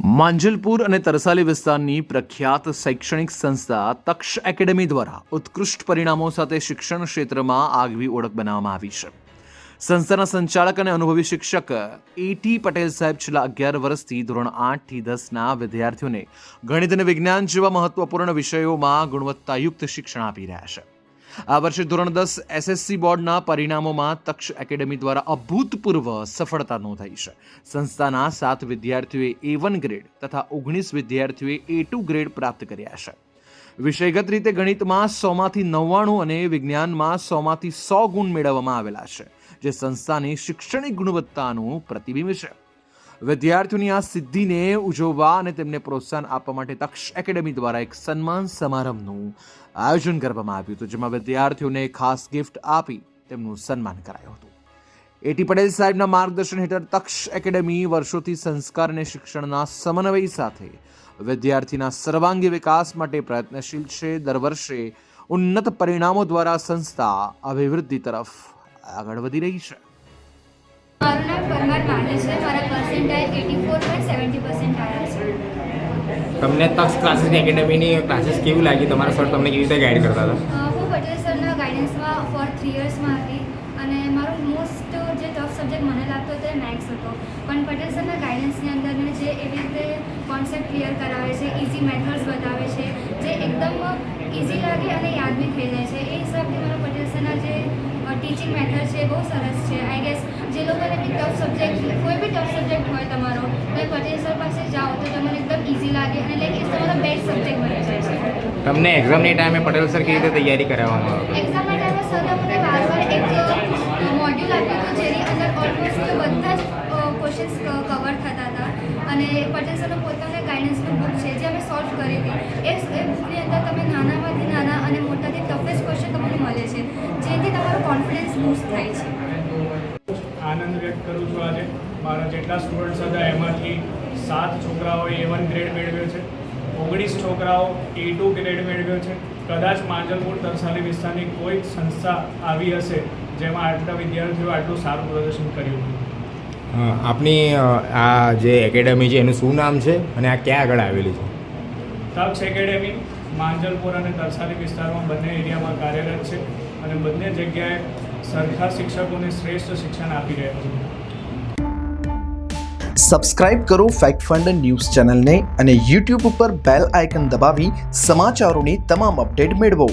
માંજલપુર અને તરસાલી વિસ્તારની પ્રખ્યાત શૈક્ષણિક સંસ્થા તક્ષ એકેડમી દ્વારા ઉત્કૃષ્ટ પરિણામો સાથે શિક્ષણ ક્ષેત્રમાં આગવી ઓળખ બનાવવામાં આવી છે. સંસ્થાના સંચાલક અને અનુભવી શિક્ષક એટી પટેલ સાહેબ છેલ્લા અગિયાર વર્ષથી ધોરણ આઠથી દસના વિદ્યાર્થીઓને ગણિત અને વિજ્ઞાન જેવા મહત્વપૂર્ણ વિષયોમાં ગુણવત્તાયુક્ત શિક્ષણ આપી રહ્યા છે. આ વર્ષે ધોરણ દસ એસએસસી બોર્ડના પરિણામોમાં તક્ષ એકેડેમી દ્વારા અભૂતપૂર્વ સફળતા નોંધાઈ છે. સંસ્થાના સાત વિદ્યાર્થીઓએ એ વન ગ્રેડ તથા ઓગણીસ વિદ્યાર્થીઓએ એ ટુ ગ્રેડ પ્રાપ્ત કર્યા છે. વિષયગત રીતે ગણિતમાં સોમાંથી નવ્વાણું અને વિજ્ઞાનમાં સોમાંથી સો ગુણ મેળવવામાં આવેલા છે, જે સંસ્થાની શૈક્ષણિક ગુણવત્તાનું પ્રતિબિંબ છે. વિદ્યાર્થીઓની આ સિદ્ધિને ઉજવવા અને તેમને પ્રોત્સાહન આપવા માટે તક્ષ એકેડમી દ્વારા એક સન્માન સમારંભનું આયોજન કરવામાં આવ્યું હતું, જેમાં વિદ્યાર્થીઓને ખાસ ગિફ્ટ આપી તેમનું સન્માન કરાયું હતું. એટી પટેલ સાહેબના માર્ગદર્શન હેઠળ તક્ષ એકેડમી વર્ષોથી સંસ્કાર અને શિક્ષણના સમન્વય સાથે વિદ્યાર્થીના સર્વાંગી વિકાસ માટે પ્રયત્નશીલ છે. દર વર્ષે ઉન્નત પરિણામો દ્વારા સંસ્થા અભિવૃદ્ધિ તરફ આગળ વધી રહી છે. મારું નામ પરમાર માની છે. મારા percentile eighty four point seventy percent આવ્યા છે. તમને તક્ષ ક્લાસીસ એકેડમીની ક્લાસીસ કેવું લાગ્યું તમારા સર તમને કેવી રીતે ગાઈડ કરતા હતા? હું પટેલ સરના ગાઈડન્સમાં ફોર થ્રી યર્સમાં હતી. અને મારો મોસ્ટ જે ટફ સબ્જેક્ટ મને લાગતો હતો એ મેથ્સ હતો. પણ પટેલ સરના ગાઈડન્સની અંદર મને જે એવી રીતે કોન્સેપ્ટ ક્લિયર કરાવે છે ઇઝી મેથડ્સ બતાવે છે જે એકદમ ઇઝી લાગે અને યાદ બી થઈ જાય છે. એ હિસાબથી મારો પટેલ સરના જે ટીચિંગ મેથડ છે બહુ સરસ છે. આઈ ગેસ જે લોકોને બી ટફ સબ્જેક્ટ કોઈ બી ટફ સબ્જેક્ટ હોય તમારો તો એ પટેલ સર પાસે જાઓ તો તમને એકદમ ઇઝી લાગે અને લાઈક ઇઝ તમારો બેસ્ટ સબ્જેક્ટ બની જાય છે. તમને એક્ઝામની ટાઈમે પટેલ સર કેવી રીતે તૈયારી કરાવવામાં આવે? એક્ઝામના ટાઈમે સર મને વારવાર એક મોડ્યુલ આપ્યું હતું જેની અંદર ઓલમોસ્ટ બધા જ ક્વેશ્ચન્સ કવર થતા હતા. અને પટેલ સરનો પોતાના ગાઈડન્સનું બુક છે જે અમે સોલ્વ કરી હતી. એ એ બુકની અંદર તમે નાનામાંથી નાના અને મોટાથી ટફેસ્ટ ક્વેશ્ચન તમને મળે છે. જેથી તમારો કોન્ફિડન્સ બૂસ્ટ થાય છે. આનંદ વ્યક્ત કરું છું આજે. મારા જેટલા સ્ટુડન્ટ્સ હતા એમાંથી સાત છોકરાઓએ એ વન ગ્રેડ મેળવ્યો છે. ઓગણીસ છોકરાઓ એ ટુ ગ્રેડ મેળવ્યો છે. કદાચ માંજલપુર તરસાલી વિસ્તારની કોઈ સંસ્થા આવી હશે જેમાં આટલા વિદ્યાર્થીઓ આટલું સારું પ્રદર્શન કર્યું. હતું આપની આ જે એકેડમી છે એનું શું નામ છે અને આ ક્યાં આગળ આવેલી છે? તક્ષ એકેડેમી માંજલપુર અને તરસાલી વિસ્તારમાં બંને એરિયામાં કાર્યરત છે. અને બંને જગ્યાએ સરખા શિક્ષકોને શ્રેષ્ઠ શિક્ષણ આપી રહ્યા છે. સબસ્ક્રાઇબ કરો ફેક્ટ ફંડ ન્યૂઝ ચેનલને અને યુટ્યુબ ઉપર બેલ આઇકન દબાવી સમાચારોની તમામ અપડેટ મેળવો.